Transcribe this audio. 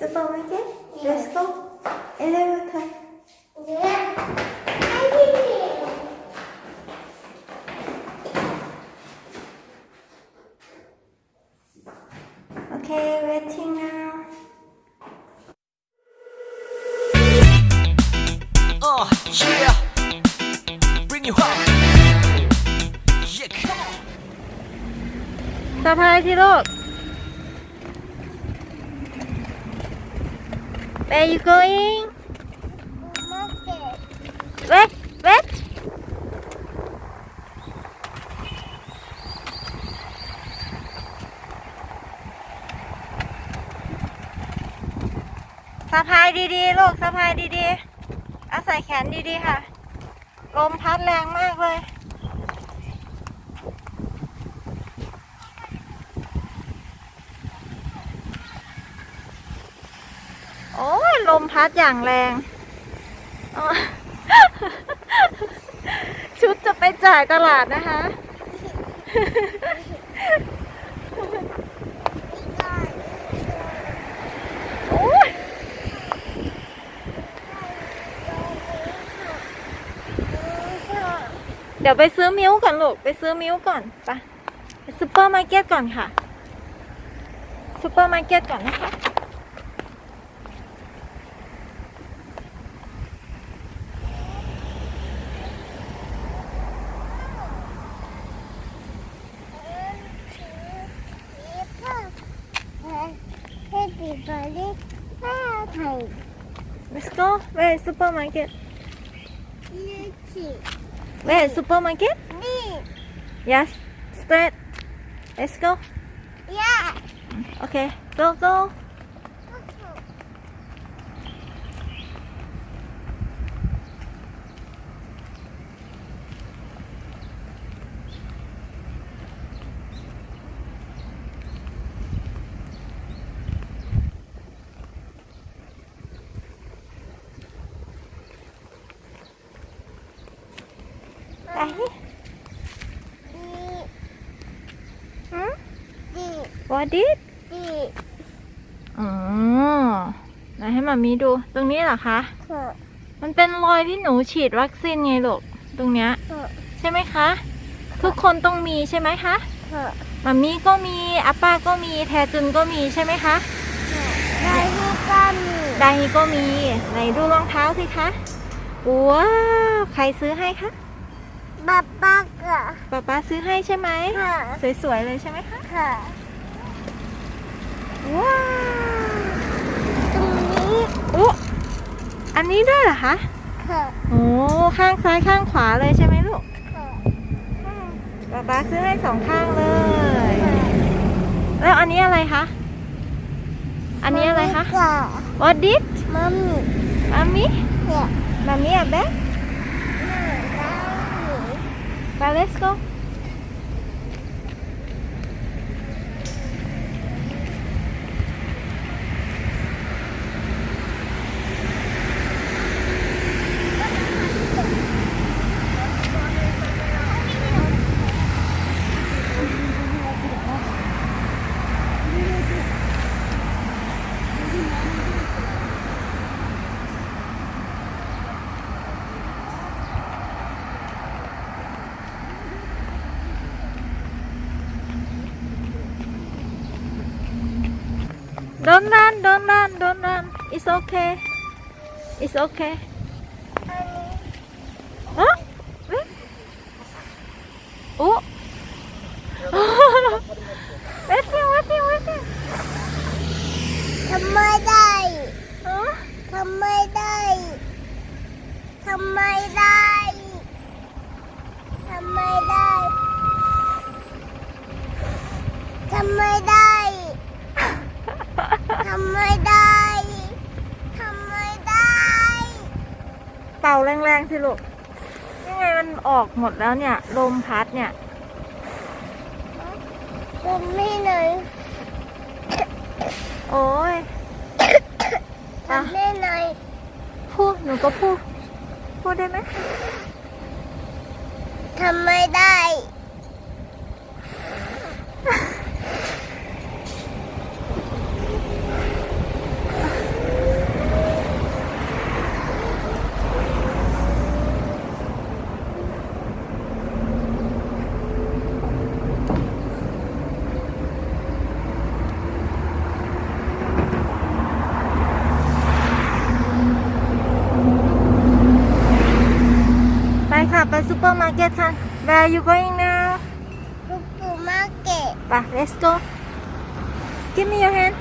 Supermarket? Let's go. Elevator. Okay, waiting now. Uh, yeah. Bring you home. Yeah, come on. สะพายที่ลูก Where you going? Wait, wait. สะพายดีๆ ลูกสะพายดีๆเอาใส่แขนดีๆ ค่ะ ลมพัดแรงมากเลย โอ้ย ลมพัดอย่างแรง ชุดจะไปจ่ายตลาดนะคะ เดี๋ยวไปซื้อมิ้วก่อนลูก ไปซื้อมิ้วก่อนไปไปซูเปอร์มาร์เก็ตก่อนค่ะซูเปอร์มาร์เก็ตก่อนนะคะ Happy birthday, Happy Let's go. Where is supermarket? Where is supermarket? Me. Yes. Straight. Let's go. Yeah. Okay. Go go. ไปหืมดี What did ดีอ๋อไหนให้มามีดู ตรงนี้เหรอคะเถอะมันเป็นรอยที่หนูฉีดวัคซีนไงลูก ตรงเนี้ยเถอะใช่ไหมคะ ทุกคนต้องมีใช่ไหมคะเถอะมามีก็มีอาป้าก็มี แทจุนก็มีใช่ไหมคะ ได้ที่ก้อนนี่ไดาฮิก็มี ไหนดูรองเท้าสิคะ ว้าว ใครซื้อให้คะ บับบักอะป๊าป๊าซื้อให้ใช่ไหมค่ะสวยๆเลยใช่ไหมคะค่ะว้าวตรงนี้อุ๊อันนี้ด้วยเหรอคะค่ะโอ้ข้างซ้ายข้างขวาเลยใช่ไหมลูกค่ะป๊าป๊าซื้อให้สองข้างเลย แล้วอันนี้อะไรคะอันนี้อะไรคะค่ะ What did มัมมี่มามี เนี่ย มามีอะแบ๊ ได้หนู ไป let's go โดนรันโดนรันโดนรัน it's okay it's okay ฮะเอ๊ะโอ้ waiting waiting waiting ทำไม่ได้ ฮะ ทำไม่ได้ทำไม่ได้ ทำไม่ได้ ทำไม่ได้ ทำไม่ได้ ทำไม่ได้ เป่าแรงๆสิลูกยังไงมันออกหมดแล้วเนี่ย ลมพัดเนี่ยเป็นไม่เลยโอ้ยทำไม่เลยพูดหนูก็พูด พูดได้ไหมทำไม่ได้ supermarket son where are you going now ลูกปูมาเก็ตไป let's go give me your hand